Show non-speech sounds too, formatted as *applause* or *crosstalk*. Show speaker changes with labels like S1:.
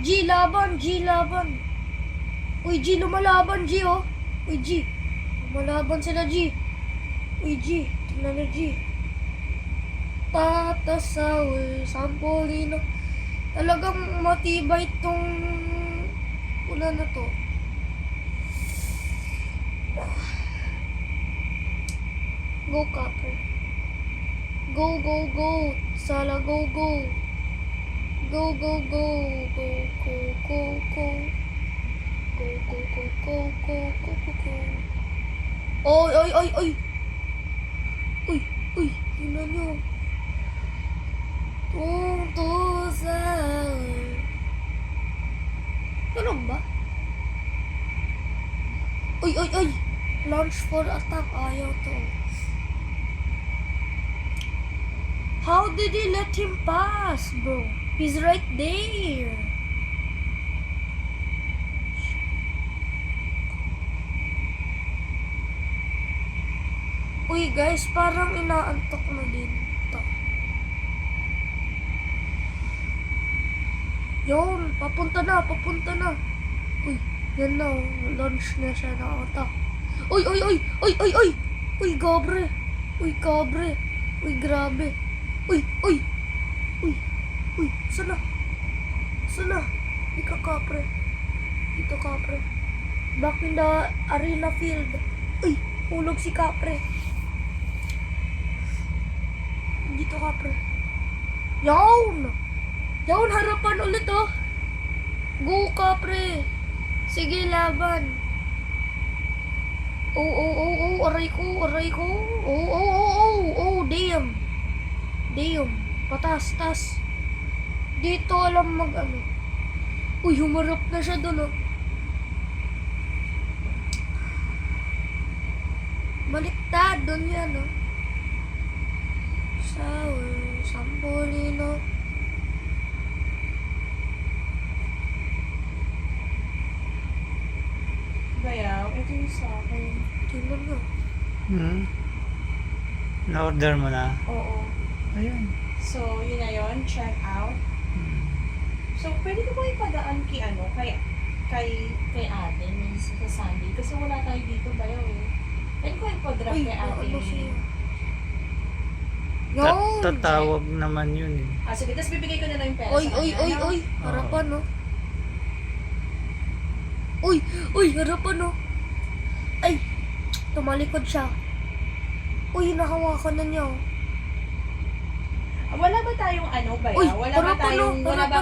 S1: G, laban, G, laban. Uy, G, lumalaban, G, oh. Uy, G. Lumalaban sila, G. Uy, G. Tingnan na, G. Tata Saul, Sampolino. Talagang matibay tong una na to. *sighs* Go, Copper. Go, go, go. Sala, go, go. Go, go, go. Go, go, go, go. Go, go, go, go, go, go, go, go. Oy, oy, oy, oy. Uy, uy. Tingnan nyo. Sa... Ganun ba? Uy, uy, uy. Launch for attack. Ayaw to. How did he let him pass, bro? He's right there. Uy, guys, parang inaantok na din to. Yun, papunta na, papunta na. Uy, yan na, launch na siya na attack. Uy, uy, uy, uy, uy, uy! Uy, gabre! Uy, kabre! Uy, grabe! Uy, uy! Uy, uy, sana? Sana? Ika kapre. Dito kapre. Back in the arena field. Uy, hulog si kapre. Dito kapre. Yawn! Yawn, harapan ulit oh. Go kapre. Sige, laban. Oh, oh, oh, oh, aray ko, aray ko. Oh, oh, oh, oh, oh, damn. Damn. Patas, tas. Dito alam mag ano. Uy, humarap na siya doon, oh. Baliktad, doon yan, oh. Sour, Sampolino.
S2: Bayaw, ito yung sa akin.
S1: Tingnan mo.
S3: Hmm. Na-order mo na?
S2: Oo.
S3: Ayun.
S2: So, yun na yun. Check out. So, pwede ko ba ipadaan kay ano? Kay, kay, kay ate, means sa Sunday. Kasi wala tayo dito, bayaw eh. Pwede ko ipadrap
S1: Uy,
S2: kay ate.
S1: ano siya?
S3: Tatawag naman yun eh.
S2: Ah, sige. Tapos bibigay ko na lang yung pera
S1: Oy,
S2: sa
S1: oy,
S2: kanya,
S1: oy,
S2: no?
S1: oy. Harapan, no? Uy, uy, harapan, no? Ay, tumalikod siya. Uy, nahawakan na niya, oh.
S2: Wala ba tayong ano, bayaw?
S1: Uy,
S2: wala ba
S1: harapan,
S2: tayong, wala ba